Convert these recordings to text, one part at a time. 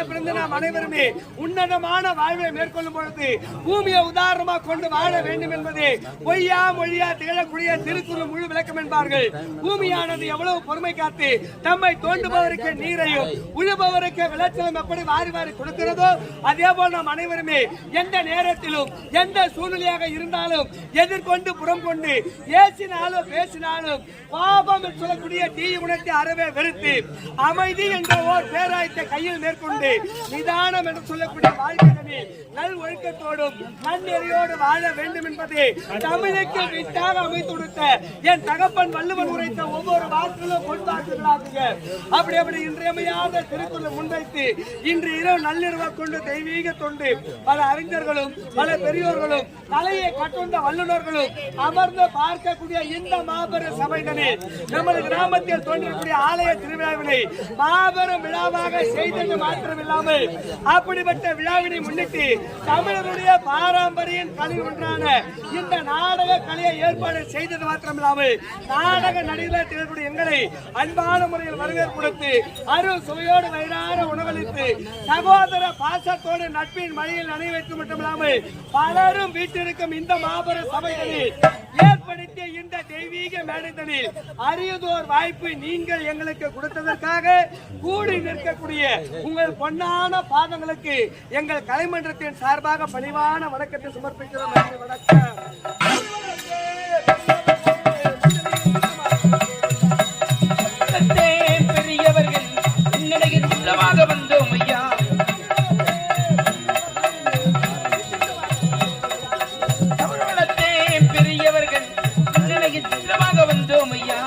மனிதனாக பிறந்த நாம் அனைவருமே உன்னதமான வாழ்வை மேற்கொள்ளும் பொழுது பூமியை உதாரணமாக கொண்டு வாழ வேண்டும் என்பதே பொய்யா மொழியா திகழக்கூடிய திருக்குறள் முழு விளக்கம் என்பார்கள். பூமியானது எவ்வளவு பொறுமை காத்து தம்மை தோண்டுபவருக்கு நீரையும் உழுபவருக்கு விளைச்சலும் எப்படி வாரி வாரி கொடுக்கிறதோ அதே போல் நாம் அனைவருமே எந்த நேரத்திலும் எந்த சூழ்நிலையாக இருந்தாலும் எதிர்கொண்டு புறம் கொண்டு ஏசினாலும் பேசினாலும் பாபம் என்று சொல்லக்கூடிய தீய குணத்தை அறவே வெறுத்து அமைதி என்ற ஓர் பேராயத்தை கையில் மேற்கொண்டு நிதானம் என்று சொல்லக்கூடிய வாழ்க்கை நல் ஒழுக்கத்தோடும் மண்ணெறியோடு வாழ வேண்டும் என்பது தமிழுக்கு விட்டாக அமைத்து கொடுத்த என் தகப்பன் வள்ளுவன் உரைத்த ஒவ்வொரு வாக்குகளும் கொண்டாடுகிறாங்க அப்படி அப்படி இன்றியமையாத திருக்குறளை முன்வைத்து இன்று இரவு நள்ளிரவை கொண்டு தெய்வீக தொண்டு பல அறிஞர்களும் பல பெரியோர்களும் தலையை கட்டுண்ட வல்லுநர்களும் அமர்ந்து பார்க்கக்கூடிய இந்த மாபெரும் சபைதனில் நமது கிராமத்தில் தோன்றக்கூடிய ஆலய திருவிழாவினை மாபெரும் விழாவாக செய்தது மாத்திரமில்லாமல் அப்படிப்பட்ட விழாவினை முன்னிட்டு தமிழருடைய பாரம்பரிய கலை ஒன்றான இந்த நாடக கலையை ஏற்பாடு செய்தது மாத்திரமில்லாமல் நாடக நடிகர் தேர்வுடைய எங்களை அன்பான முறையில் வரவேற்பு கொடுத்து அருள் சுவையோடு வயிறார உணவளித்து சகோதர பாசத்தோடு நட்பின் மழையில் நனைய வைத்து மட்டுமில்லாமல் பலரும் வீட்டிற்கும் இந்த மாபெரும் சபைகளில் ஏற்படுத்திய இந்த தெய்வீக மேடைதனில் அரியதோர் வாய்ப்பு நீங்கள் எங்களுக்கு கொடுத்ததற்காக கூடி நிற்கக்கூடிய உங்கள் பொன்னான பாதங்களுக்கு எங்கள் கலைமன்றத்தின் சார்பாக பணிவான வணக்கத்தை சமர்ப்பிக்கிறோம். வணக்கம். இன்னடையில் வந்தோம் ஐயா.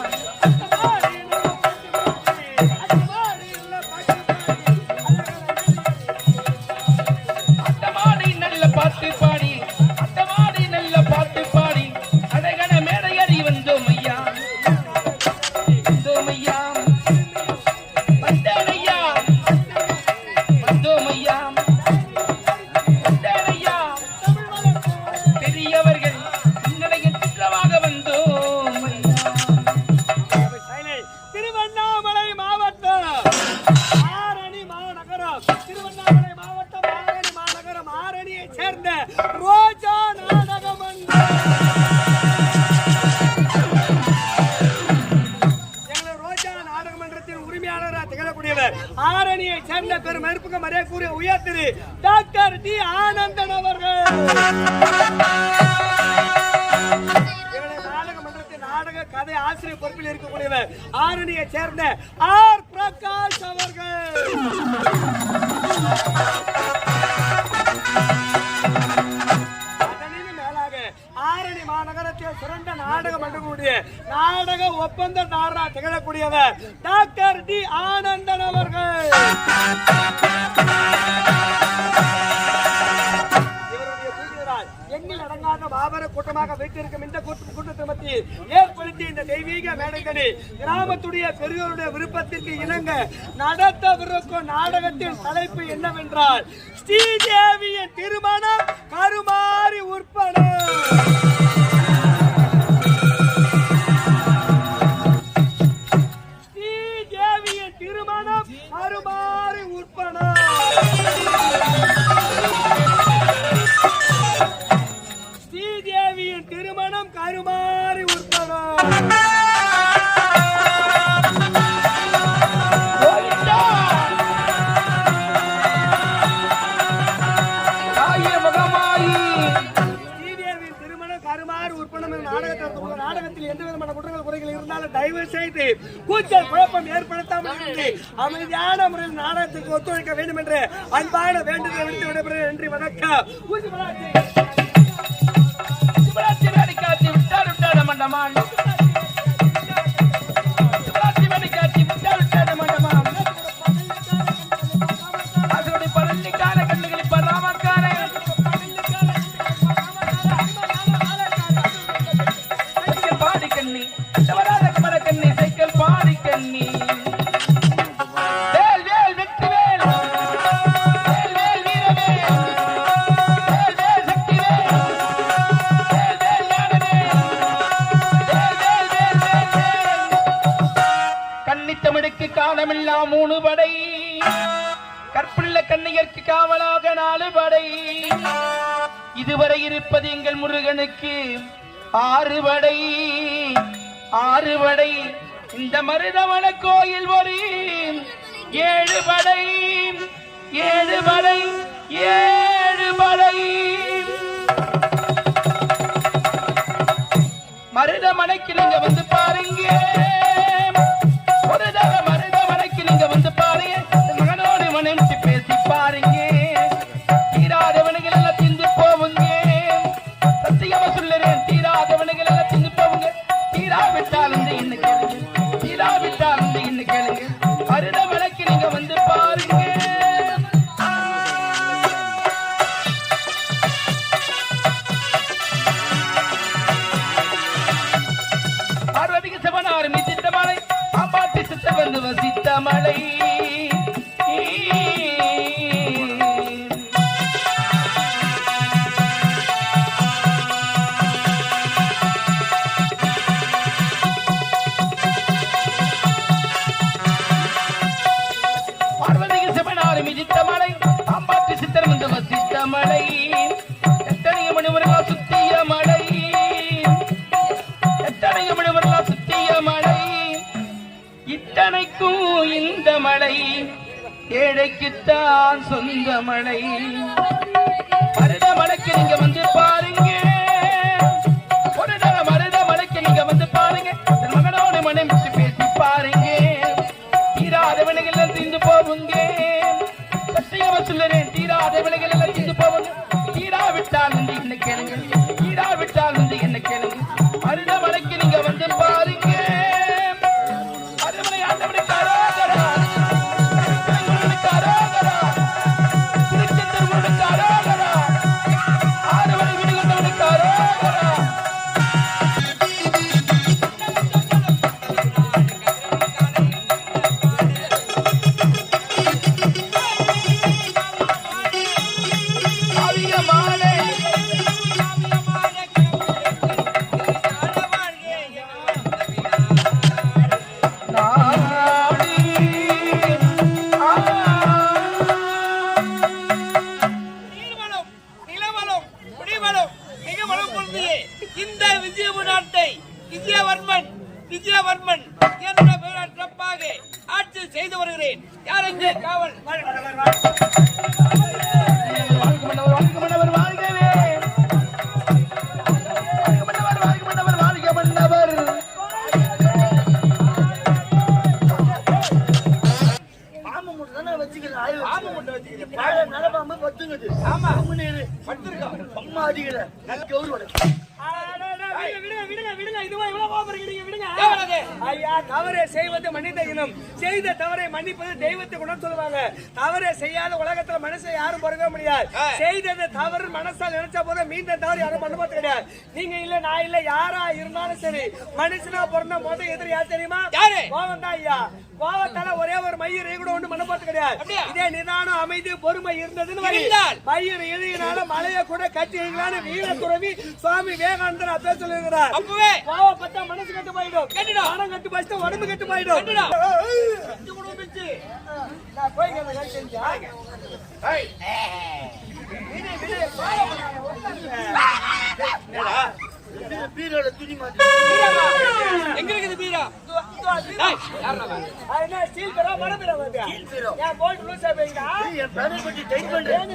ரோஜா நாடக மன்றம் ரோஜா நாடக மன்றத்தின் உரிமையாளராக திகழக்கூடியவர் ஆரணியை சேர்ந்த பெரும் மறுப்புக்கு கூறிய உயர் திரு டாக்டர் டி ஆனந்தன் அவர்கள். எங்களுடைய நாடக மன்றத்தின் நாடக கதை ஆசிரியர் பொறுப்பில் இருக்கக்கூடியவர் ஆரணியை சேர்ந்த ஆர் பிரகாஷ் அவர்கள். நாடக மன்றக்கூடிய நாடக ஒப்பந்ததாரரா திகழக்கூடியவர் டாக்டர் டி ஆனந்தன் அவர்கள். எண்ணில் அடங்காத மாபெர கூட்டமாக வைத்திருக்கும் இந்த கூட்ட- கூட்டத்தை மத்தியில் ஏற்படுத்தி இந்த தெய்வீக மேடைகளில் கிராமத்துடைய பெரியோருடைய விருப்பத்திற்கு இணங்க நடத்தவிருக்கும் நாடகத்தின் தலைப்பு என்னவென்றால் ஸ்ரீதேவியின் திருமணம் கருமாறி உற்பணம் அமைதியான முறையில் நாடகத்துக்கு ஒத்துழைக்க வேண்டும் என்று அன்பான வேண்டுதலை விடுத்து விடைபெறுகிறேன். நன்றி வணக்கம். இதுவரை இருப்பது எங்கள் முருகனுக்கு ஆறுவடை ஆறுவடை இந்த மருதவன கோயில் ஒரு ஏழு படை ஏழு படை ஏழு படை மருதமனைக்கு நீங்க வந்து பாருங்க. தீராவிட்டால் இந்த இத்தனைக்கும் இந்த மழை ஏழைக்குத்தான் சொந்த மழை மருத மலைக்கு நீங்க வந்து பாருங்க. ஒரு மருத மலைக்கு நீங்க வந்து பாருங்க. மகனோட மகனோடு மனம் விட்டு பேசி பாருங்க. தீராத விலைகள் எல்லாம் தீர்ந்து போவுங்க சத்தியமா சொல்லுறேன் தீராத விலைகள் எல்லாம் தீர்ந்து போவுங்க தீராவிட்டால் வந்து என்ன கேளுங்க? தீராவிட்டால் வந்து என்ன கேளுங்க? மருத மலைக்கு நீங்க வந்து பாருங்க. அருமனை ஆண்டவனுக்கு விஜயபு நாட்டை விஜயவர்மன் விஜயவர்மன் என்ற பெயரால் சிறப்பாக ஆட்சி செய்து வருகிறேன் யார் இங்கே காவல் ஆமா. கம்முனு இரு. அம்மா அடிக்கல கவுரு உனக்கு விடுங்க, விடுங்க, விடுங்க, விடுங்க. இதுவா இவ்வளவு கோபம் இருக்கிறீங்க, விடுங்க. எவ்வளவு? ஐயா, தவறை செய்வது மனித இனம். செய்த தவறை மன்னிப்பது தெய்வத்தை குணம் சொல்லுவாங்க. தவறை செய்யாத உலகத்துல மனுஷன் யாரும் பிறக்க முடியாது. செய்தது தவறு மனசால் நினைச்ச போது மீண்டும் தவறு யாரும் பண்ண போறது கிடையாது. நீங்க இல்ல நான் இல்ல யாரா இருந்தாலும் சரி மனுஷனா பிறந்த முத எதிரி யார் தெரியுமா? தான் ஐயா. கோவத்தால ஒரே ஒரு மயிர் கூட ஒண்ணு பண்ண போறது கிடையாது? இதே நிதானம் அமைதி பொறுமை இருந்ததுன்னு? மயிர் எழுதினால மலையை கூட கட்டிங்களான்னு வீர துறவி சுவாமி விவேகானந்தர் அப்பே சொல்லிருக்கிறார் அப்பவே கோவப்பட்டா மனசு கட்டு போயிடும் கெட்டுடும். மனம் கட்டு போயிட்டு உடம்பு கட்டு போயிடும் கெட்டுடும். இது கூட பிச்சு. நான் போய் பீரோட துணி எங்க இருக்குது பீரா என்ன ஸ்டீல் போட்டு? என் டைட் பண்றேன்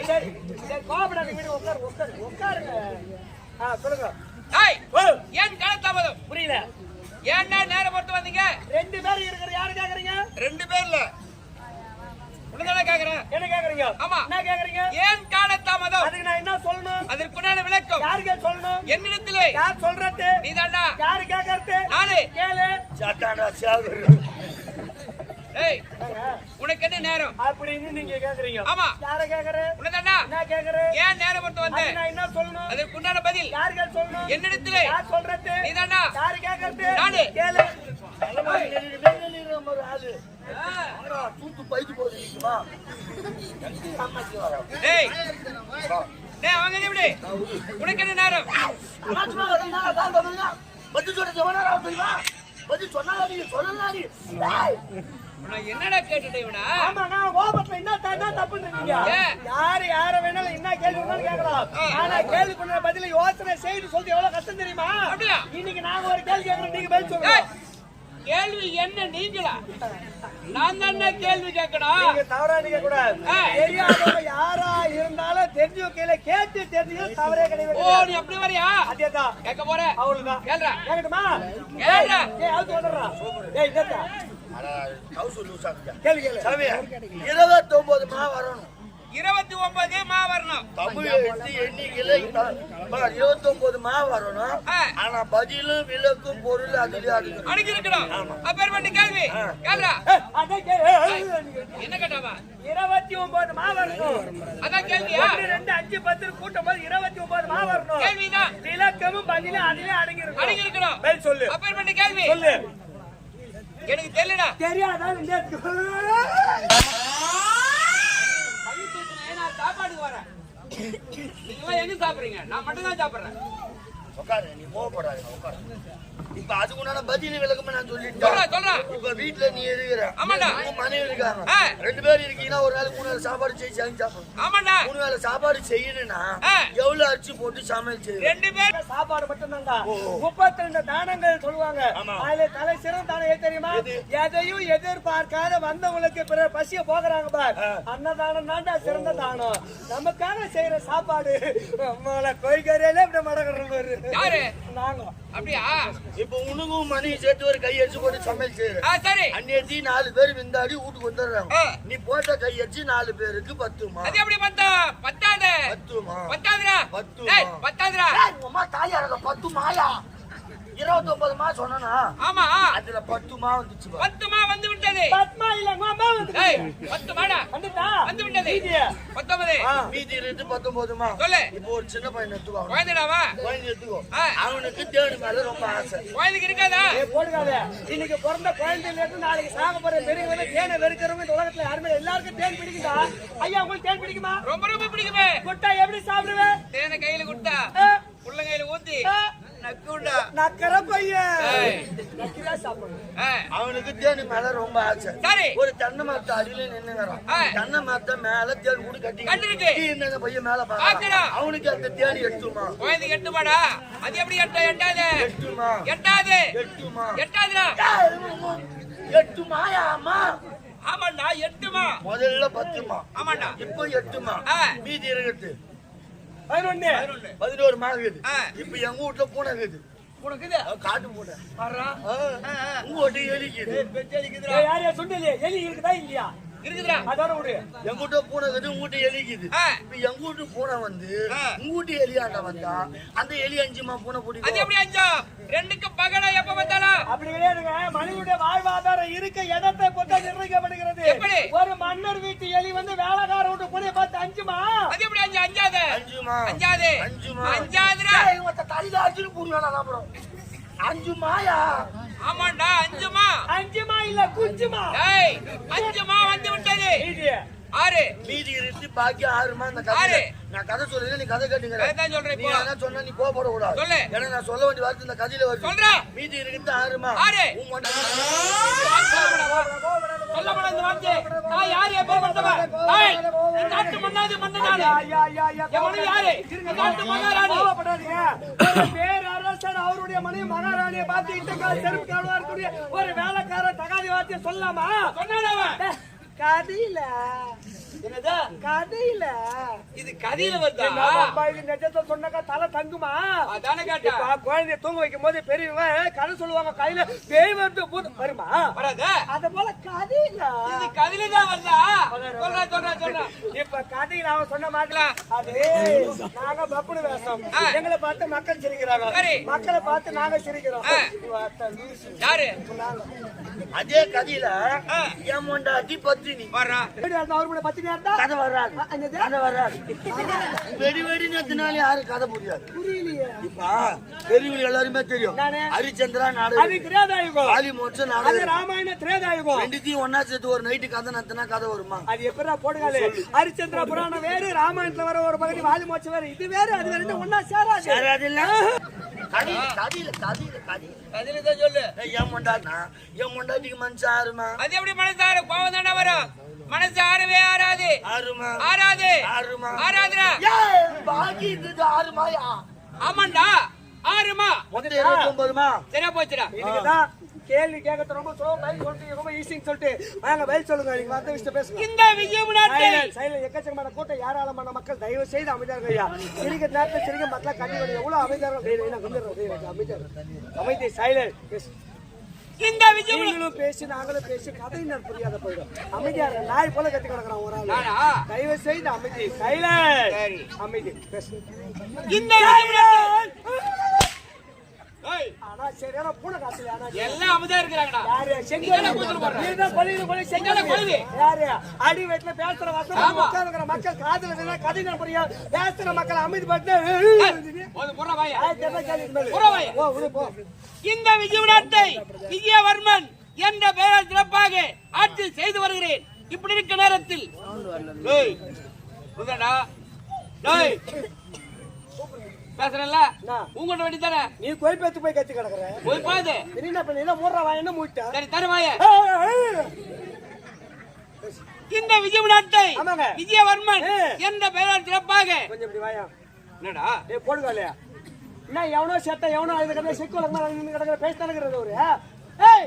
உட்காரு, உட்காரு, உட்காருங்க. ஆ, சொல்லுங்க. ஏய், ஓ, ஏன் காலதாமதம் புரியல. ஏன்னா நேரம் பொறுத்து வந்தீங்க. ரெண்டு பேர் இருக்கிற யாரு கேக்குறீங்க? ரெண்டு பேர்ல உன்னதானே கேக்குறேன். என்ன கேக்குறீங்க? ஆமா. என்ன கேக்குறீங்க? ஏன் காலதாமதம் அதுக்கு நான் என்ன சொல்லணும்? அதற்குண்டான விளக்கம். யாருக்கு சொல்லணும்? என்னிடத்திலே. யார் சொல்றது? நீதாண்டா. யாரு கேக்குறது? நானு. கேளு. சாகுரு ஏய் உனக்கு என்ன நேரம்? அப்படின்னு நீங்க கேக்குறீங்க. ஆமா. யார கேக்குற? உன்னதாண்டா என்ன கேக்குற? ஏன் நேரம் பொறுத்து அதுக்கு வந்தேன் நான் என்ன சொல்லணும்? அதற்குண்டான பதில்? யாருக்கு சொல்லணும்? என்னிடத்திலே. யார் சொல்றது? நீதாண்டா யாரு கேக்குறது? நானு. கேளு. உனக்கு என்ன நேரம். பதில் சொல்ல எவனா ராவ் என்னடா கேட்டுட்டேன் இவனா? ஆமா நான் கோபத்துல என்ன த- என்ன தப்புன்றீங்க? யாரு யார வேணாலும் என்ன கேள்வி வேணாலும் கேட்கலாம் ஆனா கேள்வி பண்ண பதில யோசனை செய்து சொல்றது எவ்வளவு கஷ்டம் தெரியுமா? இன்னைக்கு நாங்க ஒரு கேள்வி கேட்கறோம் நீங்க பதில் சொல்லுங்க. கேள்வி என்ன நீங்களா? நான் தானே கேள்வி கேட்கணும். நீங்க தவறா நீங்க கூடாது. தெரியாதவங்க யாரா இருந்தாலும் தெரிஞ்ச கையில கேட்டு தெரிஞ்சு தவறே ஓ கிடையாது. நீ அப்படி வரியா? அதேதான். கேட்க போற? அவ்வளவுதான் கேளுடா. கேட்கட்டுமா? கேளுடா. ஏய் அவுத்து வந்துடுறா. ஏய் இதா கேள்வி இருபத்தொன்பது மா வரணும். இருபத்தி ஒன்பது மா வரணும். தமிழ் எண்ணிக்கையில த- இருபத்தொன்பது மா வரணும். ஆனா பதிலும் விளக்கும் பொருள் அதுலயே அடங்கும். அணுகி இருக்கிறோம் அப்பேற்பட்ட கேள்வி. என்ன கேட்டாவா இருபத்தி ஒன்பது மா வரணும். அதான் கேள்வியா? ஒன்று ரெண்டு அஞ்சு பத்து கூட்டும் போது இருபத்தி ஒன்பது மா வரணும். கேள்விதான். விளக்கமும் பதிலும் அதிலே அடங்கி அணுகி இருக்கும் இருக்கிறோம் பதில் சொல்லு. அப்பேற்பட்ட கேள்வி. சொல்லு. எனக்கு தெரியலடா. தெரியாதா இந்த நான் சாப்பாடுக்கு வரேன் நீங்க எங்க சாப்பிடுறீங்க நான் மட்டும் தான் சாப்பிடுறேன் உட்காரு நீ கோவப்படாத உட்காரு இப்ப அதுக்கு உண்டான பதில் விளக்கமா நான் சொல்லிட்டேன். சொல்றா இப்ப வீட்டுல நீ இருக்கிற ஆமாடா. உன் மனைவி இருக்காங்க. ரெண்டு பேரும் இருக்கீங்கன்னா ஒரு நாளைக்கு மூணு வேளை சாப்பாடு செய்ய செஞ்சு சாப்பிடணும் ஆமாண்டா. மூணு வேளை சாப்பாடு செய்யணும்னா. எவ்வளவு அரிசி போட்டு சமையல் செய்யணும். ரெண்டு பேர் சாப்பாடு மட்டும் தான்டா முப்பத்தி ரெண்டு தானங்கள் சொல்லுவாங்க. அதுல தலை சிறந்த தானம் தெரியுமா? எதையும் எதிர்பார்க்காத வந்தவங்களுக்கு பிறர் பசிய போகிறாங்க பார். அன்னதானம் தான்டா சிறந்த தானம். நமக்காக செய்யற சாப்பாடு நம்மள கோய்கரையில இப்படி மடக்கிறது யாரு? நாங்க. அப்படியா? இப்ப உனக்கும் மனைவி சேர்த்து ஒரு கை அடிச்சு போட்டு சமையல் செய்யற. சரி. அந்நேரத்தி நாலு பேர் விந்தாடி வீட்டுக்கு வந்துடுறாங்க. நீ போட்ட கை அடிச்சு நாலு பேருக்கு பத்துமா? அது எப்படி பத்தா பத்தாது. பத்துமா? பத்தாதுடா. ஏய், உங்க அம்மா தாயா இருக்க பத்து மாயா இருபத்தி ஒன்பது மா சொன்னா ஆமா. அதுல பத்து மா வந்துச்சு. பத்துமா வந்து விட்டது பத்மா இல்ல உங்க அம்மா வந்து விட்டது? பத்தொன்பது. ஆ. மீதி இருந்து பத்தொன்பதுமா? சொல்லு. இப்போ ஒரு சின்ன பையன் எடுத்துக்கோ. குழந்தைடாவா குழந்தை எடுத்துக்கோ. ஆ. அவனுக்கு தேடு மேல ரொம்ப ஆசை. குழந்தைக்கு இருக்காதா? ஏய், போடுகாத. இன்னைக்கு பிறந்த குழந்தையில இருந்து நாளைக்கு சாக போற பெரியவங்க தேனை வெறுக்கிறவங்க இந்த உலகத்துல யாருமே எல்லாருக்கும் தேன் பிடிக்குதா? ஐயா உங்களுக்கு தேன் பிடிக்குமா? ரொம்ப ரொம்ப பிடிக்குமே. குட்டா எப்படி சாப்பிடுவேன்? தேனை கையில கொடுத்தா. உள்ள கையில ஊத்தி. நக்கற பையன் அவனுக்கு தேனு மேல ரொம்ப ஆசை. சரி. ஒரு தென்னை மரத்து அடியில நின்னுங்கிறான். தென்னை மரத்த மேல தேன் கூட கட்டி. இந்த பையன் மேல பாக்குறான். அவனுக்கு அந்த தேனி எட்டுமா? குழந்தைக்கு எட்டுமாடா? அது எப்படி எட்ட? எட்டாது. எட்டுமா? எட்டாது. எட்டுமா? எட்டாதுடா. எட்டுமாயா அம்மா ஆமாண்டா எட்டுமா. முதல்ல பத்துமா? ஆமாண்டா. இப்போ எட்டுமா. மீதி இருக்குது பதினொன்னு. பதினோரு மா இருக்குது. இப்ப எங்க வீட்டுல பூனை இருக்குது. காட்டு பூனை. உங்க வீட்டு எலிக்குது. ஏய், யார் யார் சொன்னீங்க எலி இருக்குதா இல்லையா? இருக்குதுடா. அதோட விடு. எங்க வீட்டு பூனை இருக்குது உங்க வீட்டு எலிக்குது. இப்ப எங்க வீட்டு பூனை வந்து. உங்க வீட்டு எலியாண்ட வந்தா அந்த எலி அஞ்சுமா பூனை அது பிடிக்கும் எப்படி அஞ்சா? ரெண்டுக்கு பகடா எப்ப பார்த்தாலும். அப்படி கிடையாதுங்க. மனிதனுடைய வாழ்வாதாரம் இருக்க இடத்தை பொறுத்து நிர்ணயிக்கப்படுகிறது? ஒரு மன்னர் வீட்டு எலி வந்து வேலைக்கார வீட்டு புனிய பார்த்து அஞ்சுமா? அஞ்சாது. அஞ்சாதுடா. இவன் தலையில அடிச்சுட்டு புரியானா அப்புறம். அஞ்சு மாயா ஆமாண்டா அஞ்சுமா. அஞ்சுமா இல்ல குஞ்சுமா? ஏய் அஞ்சுமா வந்து விட்டது. ஆறு. மீதி இருந்து பாக்கி ஆறுமா? இந்த கதை. நான் கதை சொல்றேன் நீ கதை கேட்டுங்கிற அதான் சொல்றேன் நீ இப்போ என்ன சொன்னா நீ கோபப்பட கூடாது. சொல்லு. ஏன்னா நான் சொல்ல வேண்டிய வார்த்தை இந்த கதையில வருது. சொல்றா. மீதி இருக்குது ஆறுமா? ஆறு. உன் மொட்டை- சொல்லப்பட இந்த வார்த்தை. நான் யார்? நாட்டு என் மனைவி நாட்டு கோவப்படாதீங்க. ஒரு பேரரசன் அவருடைய மனைவி மகாராணியை பார்த்து இட்டக்கால் செருப்பு கால்வா இருக்கக்கூடிய ஒரு வேலைக்கார தகாதி வார்த்தையை சொல்லலாமா சொன்னான் அவன் கதையில. என்னது? கதையில. இது கதையில வருதா என்ன பாப்பா, இது நிஜத்தை சொன்னாக்கா தலை தங்குமா? அதானே கேட்டா இப்ப குழந்தைய தூங்க வைக்கும் போது பெரியவங்க கதை சொல்லுவாங்க கையில பேய் வந்து பூத் வருமா? வராத. அத போல கதையில. இது கதையில தான் வருதா சொல்றா சொல்றா சொல்றா இப்ப கதையில அவன் சொன்ன மாதிரி அது நாங்க பப்புனு வேஷம். எங்களை பார்த்து மக்கள் சிரிக்கிறாங்க. சரி. மக்களை பார்த்து நாங்க சிரிக்கிறோம். யாரு. அதே கதையில மொண்டாட்டி பத்தினி. வர்றா. அவர் கதை வராது? கதை வராது. வெடி வெடி நேத்தினால யாரும் கதை புரியாது புரியலையே. இப்ப பெரியவங்க எல்லாருமே தெரியும். நானு? ஹரிச்சந்திரா அது நாடகம் மோட்சம் அது நாடகம். ராமாயண திரேதாயுகம். ரெண்டுத்தையும் ஒன்னா சேர்த்து ஒரு நைட்டு கதை நடத்தினா கதை வருமா? அது எப்படா போடுகாலே ஹரிச்சந்திர புராணம் வேறு ராமாயணத்துல வர ஒரு பகுதி வாலி மோட்சம் வேறு. இது வேறு அது வேறு ஒன்னா சேராது. சேராதில்ல? கதையில கதையில கதையில கதையில கதையில தான் சொல்லு. ஏய், என் மொண்டாட்டினா? என் மொண்டாட்டிக்கு மனுஷன் ஆறுமா அது எப்படி மனசாரு கோவம் தானே வரும். மனசு ஆறவே ஆறாது. ஆறுமா? ஆறாது. ஆறுமா? ஆறாதுடா. பாக்கி இருந்தது ஆறுமாயா? ஆமாண்டா. ஆறுமா. ஒன்பதுமா சரியா போச்சுடா. இதுக்குதான் கேள்வி கேட்கறது ரொம்ப சுலபம் பதில் சொல்லிட்டு ரொம்ப ஈஸின்னு சொல்லிட்டு வாங்க பதில் சொல்லுங்க நீங்க வந்த விஷயம் பேசுங்க. இந்த சைலண்ட், சைலண்ட், எக்கச்சக்கமான கூட்டம் ஏராளமான மக்கள் தயவு செய்து அமைதியாக ஐயா. சிரிக்க நேரத்தில் சிரிக்க மக்கள் கண்ணி எவ்வளவு அமைதியாக அமைதியாக அமைதி சைலண்ட் இந்த விஜயம் நீங்களும் பேசி நாங்களும் பேசி கதை நான் புரியாத போயிடும் அமைதியா இருங்க. நாய் போல கத்தி கிடக்குறான் ஒரு ஆளு? தயவு செய்து அமைதி சைலண்ட் சரி. அமைதி பேசு இந்த விஜயம் நாட்டை ஏய், ஆனா சரியான பூனை காசு எல்லாம் அமைதியா இருக்கிறாங்கடா. யாரு? நீதானே கூட்டிட்டு போற. நீதான் கொலையில கொலை நீதானே கொலைவி. யாரு? அடி வயிற்றுல பேசுற ஆமா. உட்கார்ந்துக்கிற மக்கள் காதுல கதை நான் புரியும் பேசுற மக்கள் அமைதி பட்டு இந்த விஜயம் நாட்டை விஜயவர்மன் என்ற பெயரால் சிறப்பாக ஆட்சி செய்து வருகிறேன். இப்படி இருக்க நேரத்தில் என்ன? உங்கள்ட்ட வேண்டி தானே நீ கோயிப்பேத்து போய் கத்தி கிடக்குற? போய் பாது நீ என்ன பண்ணி? மூடுற? வாயன்னு மூட்டா சரி தருவாய இந்த விஜயம் நாட்டை ஆமாங்க. விஜயவர்மன் ஏ. என்ற பெயரால் சிறப்பாக. கொஞ்சம் இப்படி வாயா. என்னடா? ஏய் போடுங்க இல்லையா? என்ன எவனோ செத்த எவனோ அது கிடந்த செக்கு வளர்ந்து கிடக்குற பேசிட்டானுங்கிறது ஒரு ஏய்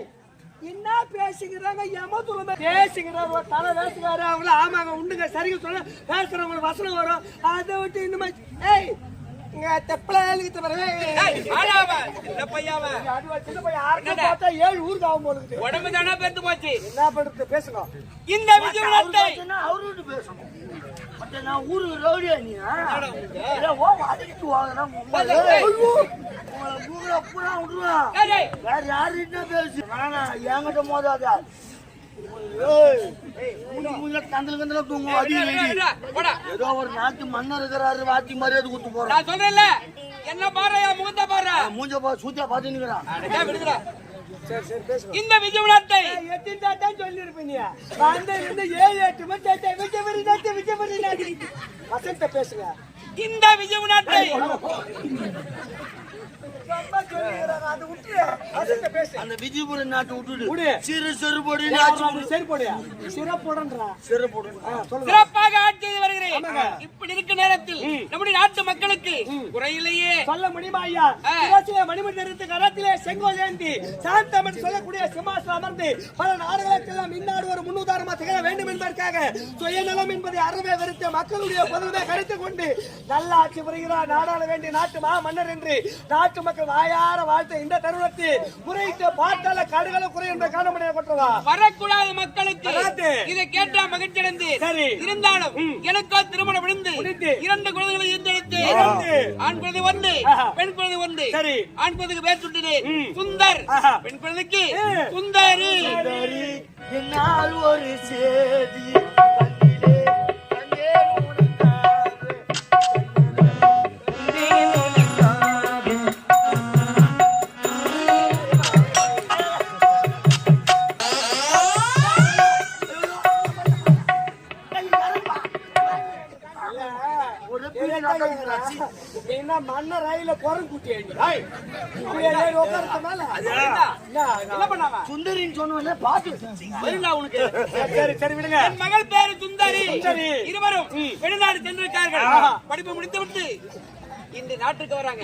என்ன பேசிக்கிறாங்க? எமத்துல பேசிக்கிறாங்க ஒரு தலை பேசுகிறாரு அவங்கள ஆமாங்க உண்டுங்க. சரிங்க சொல்ல பேசுறவங்களுக்கு வசனம் வரும். அதை விட்டு இந்த மாதிரி ஏய் உடம்பு தானே பெருத்து போச்சு? என்ன பண்றது? பேசுங்க. இந்த நாட்டை அவரு பேசணும். நான் ஊருக்கு ரவுடியா நீ அதுக்கு வாங்கினா பூரா விடுவேன் வேற யாருன்னா பேசு. வேணாம் என்கிட்ட மோதாத ஏதோ ஒரு நாட்டு மன்னர் இருக்கிறாரு வாத்தி மரியாதை கொடுத்து போறான் நான் சொல்றேன்ல. என்ன பாரு முகத்தை பாரு மூஞ்ச பா சூத்தியா பாத்து நிக்கிறான் இந்த விஜயம் நாட்டை எட்டு தான் சொல்லியிருப்பீங்க அந்த இருந்து ஏழு எட்டு மட்டும் விஜயபுரி நாட்டு விஜயபுரி நாட்டு வசந்த பேசுங்க. இந்த விஜயம் அந்த விஜயபுரம் நாட்டு விட்டுடு. சிறு சிறப்பாக ஆட்சி வருகிறேன். இப்படி இருக்க நேரத்தில் நம்முடைய நாட்டு மக்களுக்கு குறையிலேயே. சொல்ல முடியுமா ஐயா? கரத்திலே சாந்தமன் சொல்லக்கூடிய சிம்மாசனம் அமர்ந்து பல நாடுகளுக்கெல்லாம் இந்நாடு ஒரு முன்னுதாரணமா திகழ வேண்டும் என்பதற்காக சுயநலம் என்பதை அறவே வெறுத்த மக்களுடைய பொதுவை கருத்து கொண்டு நல்ல ஆட்சி புரிகிறார் நாடாள வேண்டிய நாட்டு மா மன்னர் என்று நாட்டு மக்கள் வாயார வாழ்த்த இந்த தருணத்தில் முறையிட்டு பார்த்தால கடுகள குறை என்ற காண முடியாது கொற்றவா வரக்கூடாத மக்களுக்கு. இதை கேட்டா மகிழ்ச்சி அடைந்து சரி. இருந்தாலும் எனக்கோ திருமணம் முடிந்து. இரண்டு குழந்தைகளை இரண்டு. ஆண் குழந்தை ஒன்று. பெண் குழந்தை ஒன்று சரி. ஆண் குழந்தைக்கு பேர் சுட்டினேன் சுந்தர். பெண் குழந்தைக்கு. சுந்தரி என்னால் ஒரு சேதி சுந்தரின்னு சொன்ன பாத்து. வருங்களா உனக்கு. சரி சரி விடுங்க. என் மகள் பேரு சுந்தரி. சுந்தரி. இருவரும் வெளிநாடு சென்றிருக்கார்கள். படிப்பு முடித்து விட்டு இந்த நாட்டுக்கு வராங்க.